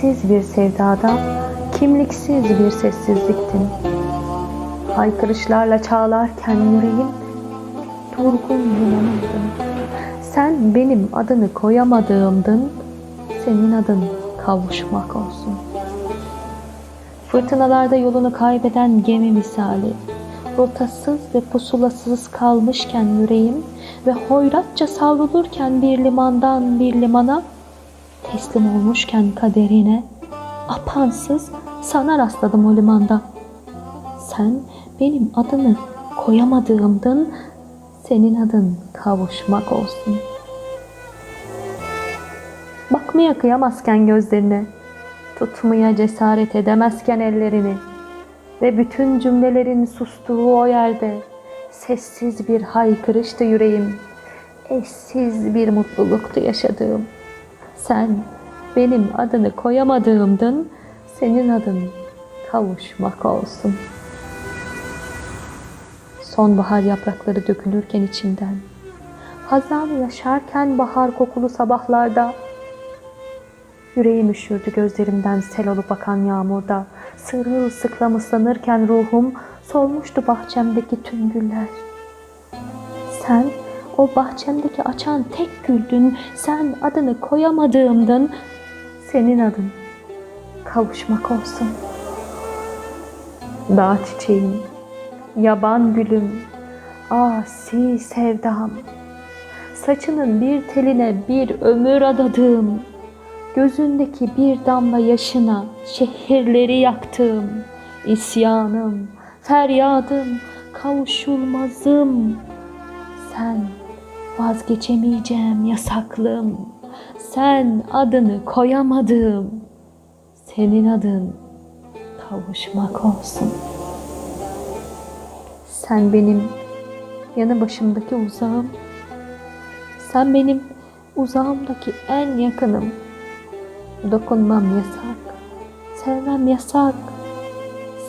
Sessiz bir sevdada, kimliksiz bir sessizliktin. Haykırışlarla çağlarken yüreğim, durgun limanımdın. Sen benim adını koyamadığımdın, senin adın kavuşmak olsun. Fırtınalarda yolunu kaybeden gemi misali, rotasız ve pusulasız kalmışken yüreğim ve hoyratça savrulurken bir limandan bir limana, teslim olmuşken kaderine, apansız sana rastladım o limanda. Sen benim adını koyamadığımdın, senin adın kavuşmak olsun. Bakmaya kıyamazken gözlerine, tutmaya cesaret edemezken ellerini ve bütün cümlelerin sustuğu o yerde sessiz bir haykırıştı yüreğim. Eşsiz bir mutluluktu yaşadığım. Sen benim adını koyamadığımdın, senin adın kavuşmak olsun. Sonbahar yaprakları dökülürken içimden, hazan yaşarken bahar kokulu sabahlarda, Yüreğim üşürdü gözlerimden sel olup akan yağmurda. Sırılsıklam ıslanırken ruhum solmuştu bahçemdeki tüm güller. Sen o bahçemdeki açan tek güldün. Sen adını koyamadığımdın. Senin adın kavuşmak olsun. Dağ çiçeğim, yaban gülüm, asi sevdam. Saçının bir teline bir ömür adadığım, Gözündeki bir damla yaşına şehirleri yaktım. İsyanım, feryadım, kavuşulmazım. Sen vazgeçemeyeceğim yasaklım. Sen adını koyamadım. Senin adın kavuşmak olsun. Sen benim yanı başımdaki uzağım. Sen benim uzağımdaki en yakınım. Dokunmam yasak, sevmem yasak.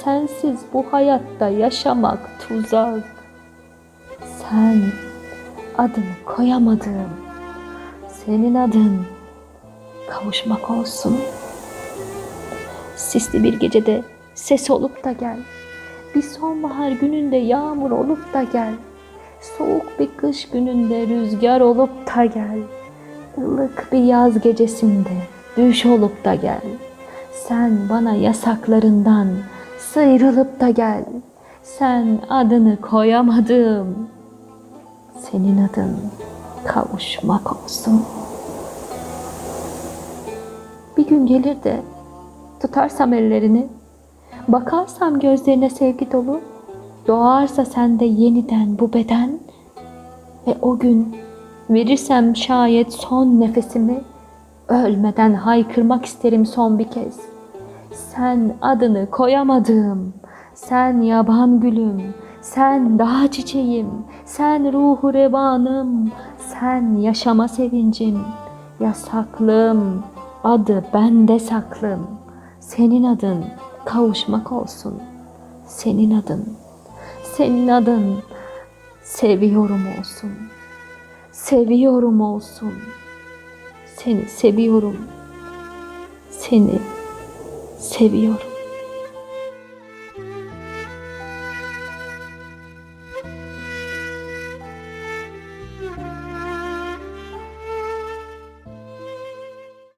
Sensiz bu hayatta yaşamak tuzak. Sen adını koyamadığım, senin adın kavuşmak olsun. Sisli bir gecede ses olup da gel. Bir sonbahar gününde yağmur olup da gel. Soğuk bir kış gününde rüzgar olup da gel. Ilık bir yaz gecesinde düş olup da gel. Sen bana yasaklarından sıyrılıp da gel. Sen adını koyamadım. Senin adın kavuşmak olsun. Bir gün gelir de tutarsam ellerini, bakarsam gözlerine sevgi dolu, doğarsa sende yeniden bu beden ve o gün verirsem şayet son nefesimi Ölmeden haykırmak isterim son bir kez. Sen adını koyamadığım, sen yaban gülüm, sen dağ çiçeğim, sen ruhu revanım, sen yaşama sevincim, yasaklım, adı bende saklım. Senin adın kavuşmak olsun. Senin adın, senin adın seviyorum olsun. Seviyorum olsun. Seni seviyorum. Seni seviyorum.